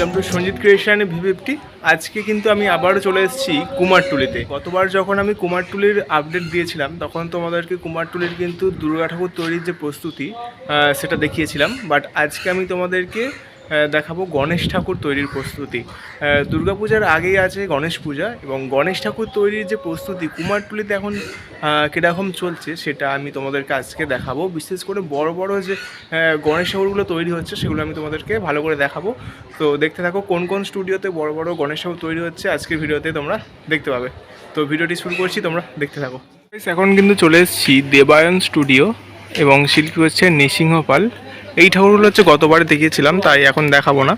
Welcome to Sanjit creation ভিভিপটি আজকে কিন্তু আমি আবারও চলে এসেছি কুমারটুলিতে। গতবার যখন আমি কুমারটুলির আপডেট দিয়েছিলাম, তখন তোমাদেরকে কুমারটুলির কিন্তু দুর্গা ঠাকুর তৈরির যে প্রস্তুতি সেটা দেখিয়েছিলাম। বাট আজকে আমি তোমাদেরকে দেখাবো গণেশ ঠাকুর তৈরির প্রস্তুতি। দুর্গাপূজার আগেই আছে গণেশ পূজা এবং গণেশ ঠাকুর তৈরির যে প্রস্তুতি কুমারটুলিতে এখন কীরকম চলছে সেটা আমি তোমাদেরকে আজকে দেখাবো। বিশেষ করে বড় বড় যে গণেশ ঠাকুরগুলো তৈরি হচ্ছে সেগুলো আমি তোমাদেরকে ভালো করে দেখাবো। তো দেখতে থাকো কোন কোন স্টুডিওতে বড় বড় গণেশ ঠাকুর তৈরি হচ্ছে আজকের ভিডিওতে তোমরা দেখতে পাবে। তো ভিডিওটি শুরু করছি, তোমরা দেখতে থাকো। এখন কিন্তু চলে এসেছি দেবায়ন স্টুডিও এবং শিল্পী হচ্ছে নৃসিংহ পাল। এই ঠাকুরগুলো হচ্ছে গতবারে দেখিয়েছিলাম, তাই এখন দেখাবো না।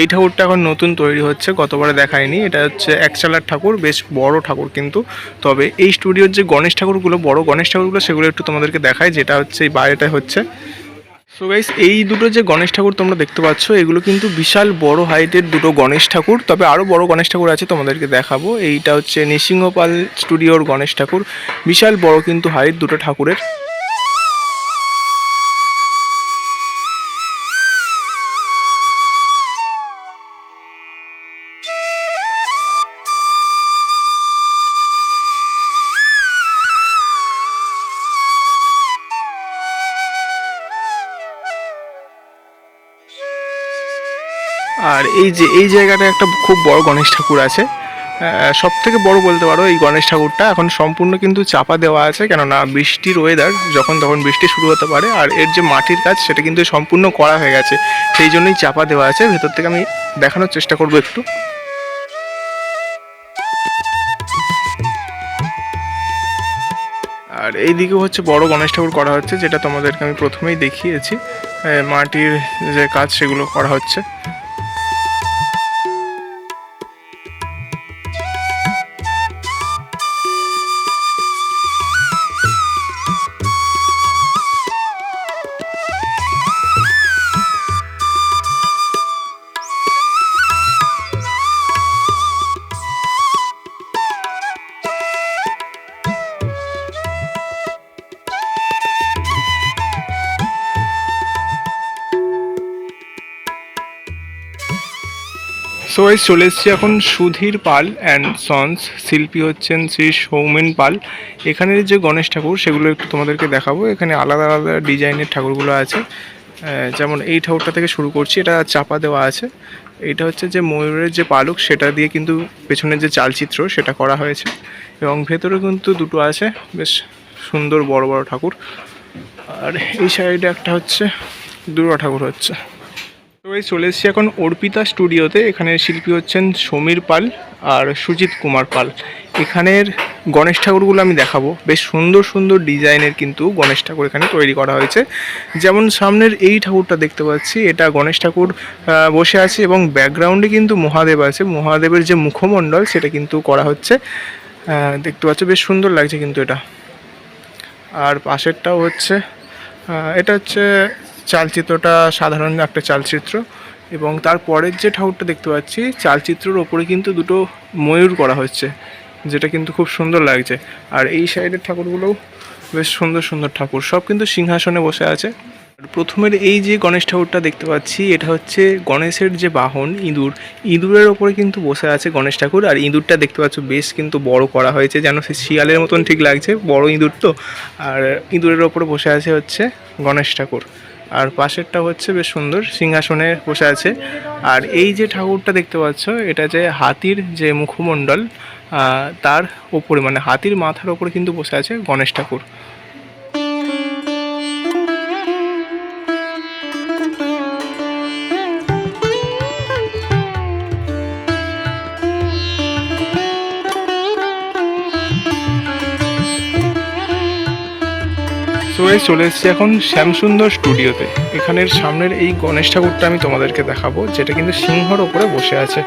এই ঠাকুরটা এখন নতুন তৈরি হচ্ছে, গতবারে দেখায়নি। এটা হচ্ছে একচালার ঠাকুর, বেশ বড় ঠাকুর কিন্তু। তবে এই স্টুডিওর যে গণেশ ঠাকুরগুলো, বড় গণেশ ঠাকুরগুলো, সেগুলো একটু তোমাদেরকে দেখায় যেটা হচ্ছে এই বাইরেটা হচ্ছে। সো গাইস এই দুটো যে গণেশ ঠাকুর তোমরা দেখতে পাচ্ছ, এগুলো কিন্তু বিশাল বড় হাইটের দুটো গণেশ ঠাকুর। তবে আরও বড় গণেশ ঠাকুর আছে, তোমাদেরকে দেখাবো। এইটা হচ্ছে নৃসিংহপাল স্টুডিওর গণেশ ঠাকুর। বিশাল বড় কিন্তু হাইট দুটো ঠাকুরের। আর এই যে, এই জায়গাটা একটা খুব বড় গণেশ ঠাকুর আছে। সব থেকে বড় বলতে পারো এই গণেশ ঠাকুরটা এখন সম্পূর্ণ কিন্তু চাপা দেওয়া আছে, কেননা বৃষ্টির ওয়েদার যখন তখন বৃষ্টি শুরু হতে পারে, আর এর যে মাটির কাজ সেটা কিন্তু সম্পূর্ণ করা হয়ে গেছে। সেই জন্যই চাপা দেওয়া আছে, ভেতর থেকে আমি দেখানোর চেষ্টা করব একটু। আর এইদিকে হচ্ছে বড় গণেশ ঠাকুর করা হচ্ছে, যেটা তোমাদেরকে আমি প্রথমেই দেখিয়েছি। মাটির যে কাজ সেগুলো করা হচ্ছে। সো এই চলে এসেছি এখন সুধীর পাল অ্যান্ড সন্স। শিল্পী হচ্ছেন শ্রী সৌমেন পাল। এখানের যে গণেশ ঠাকুর, সেগুলো একটু তোমাদেরকে দেখাবো। এখানে আলাদা আলাদা ডিজাইনের ঠাকুরগুলো আছে। যেমন এই ঠাকুরটা থেকে শুরু করছি, এটা চাপা দেওয়া আছে। এটা হচ্ছে যে ময়ূরের যে পালক, সেটা দিয়ে কিন্তু পেছনের যে চালচিত্র, সেটা করা হয়েছে। এবং ভেতরে কিন্তু দুটো আছে, বেশ সুন্দর বড় বড় ঠাকুর। আর এই সাইডে একটা হচ্ছে, দুর্গা ঠাকুর হচ্ছে। তো এই চলে এসেছি এখন অর্পিতা স্টুডিওতে। এখানে শিল্পী হচ্ছেন সমীর পাল আর সুজিত কুমার পাল। এখানের গণেশ ঠাকুরগুলো আমি দেখাবো। বেশ সুন্দর সুন্দর ডিজাইনের কিন্তু গণেশ ঠাকুর এখানে তৈরি করা হয়েছে। যেমন সামনের এই ঠাকুরটা দেখতে পাচ্ছি, এটা গণেশ ঠাকুর বসে আছে এবং ব্যাকগ্রাউন্ডে কিন্তু মহাদেব আছে। মহাদেবের যে মুখমণ্ডল, সেটা কিন্তু করা হচ্ছে। দেখতে পাচ্ছ, বেশ সুন্দর লাগছে কিন্তু এটা। আর পাশেরটাও হচ্ছে এটা হচ্ছে চালচিত্রটা সাধারণ একটা চালচিত্র এবং তারপরের যে ঠাকুরটা দেখতে পাচ্ছি, চালচিত্রের ওপরে কিন্তু দুটো ময়ূর করা হচ্ছে যেটা কিন্তু খুব সুন্দর লাগছে। আর এই সাইডের ঠাকুরগুলোও বেশ সুন্দর সুন্দর ঠাকুর। সব কিন্তু সিংহাসনে বসে আছে। প্রথমের এই যে গণেশ ঠাকুরটা দেখতে পাচ্ছি, এটা হচ্ছে গণেশের যে বাহন, ইঁদুর। ইঁদুরের ওপরে কিন্তু বসে আছে গণেশ ঠাকুর। আর ইঁদুরটা দেখতে পাচ্ছ, বেশ কিন্তু বড় করা হয়েছে, যেন সে শিয়ালের মতন ঠিক লাগছে, বড় ইঁদুর তো। আর ইঁদুরের ওপরে বসে আছে হচ্ছে গণেশ ঠাকুর। আর পাশেরটা হচ্ছে বেশ সুন্দর, সিংহাসনে বসে আছে। আর এই যে ঠাকুরটা দেখতে পাচ্ছ, এটা যে হাতির যে মুখমণ্ডল তার ওপরে মানে হাতির মাথার ওপরে কিন্তু বসে আছে গণেশ ঠাকুর। এই চলে এসেছি এখন শ্যামসুন্দর স্টুডিওতে। এখানের সামনের এই গণেশ ঠাকুরটা আমি তোমাদেরকে দেখাবো, যেটা কিন্তু সিংহর ওপরে বসে আছে।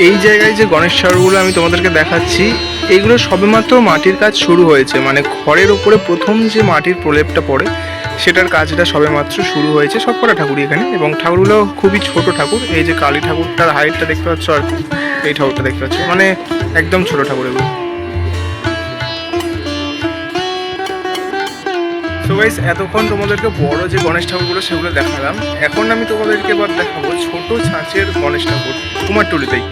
এই জায়গায় যে গণেশ ঠাকুরগুলো আমি তোমাদেরকে দেখাচ্ছি এইগুলো সবেমাত্র মাটির কাজ শুরু হয়েছে। মানে খড়ের ওপরে প্রথম যে মাটির প্রলেপটা পড়ে, সেটার কাজটা সবেমাত্র শুরু হয়েছে সব কটা ঠাকুরই এখানে। এবং ঠাকুরগুলো খুবই ছোট ঠাকুর। এই যে কালী ঠাকুরটার হাইটটা দেখতে পাচ্ছ আর এই ঠাকুরটা দেখতে পাচ্ছ। মানে একদম ছোট ঠাকুর এগুলো। তো গাইস এতক্ষণ তোমাদেরকে বড় যে গণেশ ঠাকুরগুলো সেগুলো দেখালাম। এখন আমি তোমাদেরকে এবার দেখাবো ছোট ছাঁচের গণেশ ঠাকুর কুমারটুলিতেই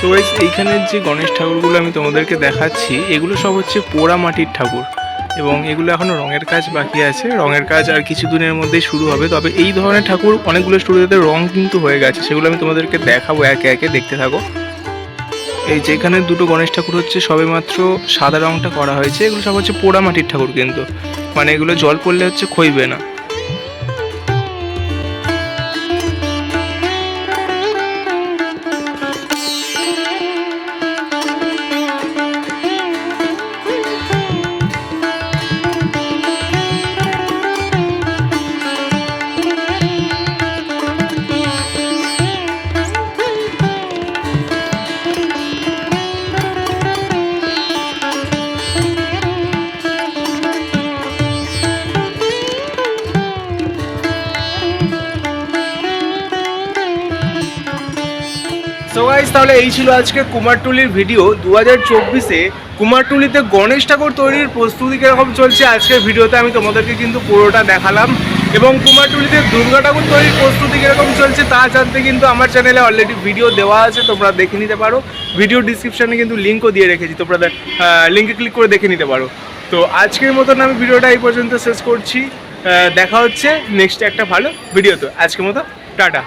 তো গাইস এইখানের যে গণেশ ঠাকুরগুলো আমি তোমাদেরকে দেখাচ্ছি, এগুলো সব হচ্ছে পোড়া মাটির ঠাকুর। এবং এগুলো এখনও রঙের কাজ বাকি আছে। রঙের কাজ আর কিছু দিনের মধ্যেই শুরু হবে। তবে এই ধরনের ঠাকুর অনেকগুলো স্টুডিওতে রং কিন্তু হয়ে গেছে। সেগুলো আমি তোমাদেরকে দেখাবো একে একে, দেখতে থাকো। এই যেখানে দুটো গণেশ ঠাকুর হচ্ছে, সবেমাত্র সাদা রংটা করা হয়েছে। এগুলো সব হচ্ছে পোড়া মাটির ঠাকুর কিন্তু। মানে এগুলো জল পড়লে হচ্ছে ক্ষইবে না। তাহলে এই ছিল আজকে কুমারটুলির ভিডিও। দু হাজার চব্বিশে কুমারটুলিতে গণেশ ঠাকুর তৈরির প্রস্তুতি কীরকম চলছে আজকের ভিডিওতে আমি তোমাদেরকে কিন্তু পুরোটা দেখালাম। এবং কুমারটুলিতে দুর্গা ঠাকুর তৈরির প্রস্তুতি কীরকম চলছে তা জানতে কিন্তু আমার চ্যানেলে অলরেডি ভিডিও দেওয়া আছে, তোমরা দেখে নিতে পারো। ভিডিও ডিসক্রিপশানে কিন্তু লিঙ্কও দিয়ে রেখেছি, তোমরা লিঙ্কে ক্লিক করে দেখে নিতে পারো। তো আজকের মতন আমি ভিডিওটা এই পর্যন্ত শেষ করছি। দেখা হচ্ছে নেক্সট একটা ভালো ভিডিও তো আজকের মতো, টাটা।